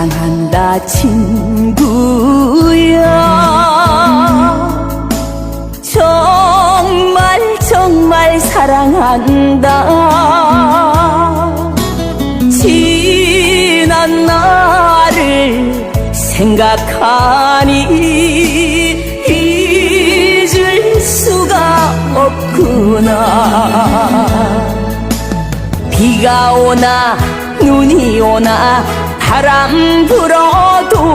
사랑한다 친구야 정말 정말 사랑한다. 지난 나를 생각하니 잊을 수가 없구나. 비가 오나 눈이 오나 바람 불어도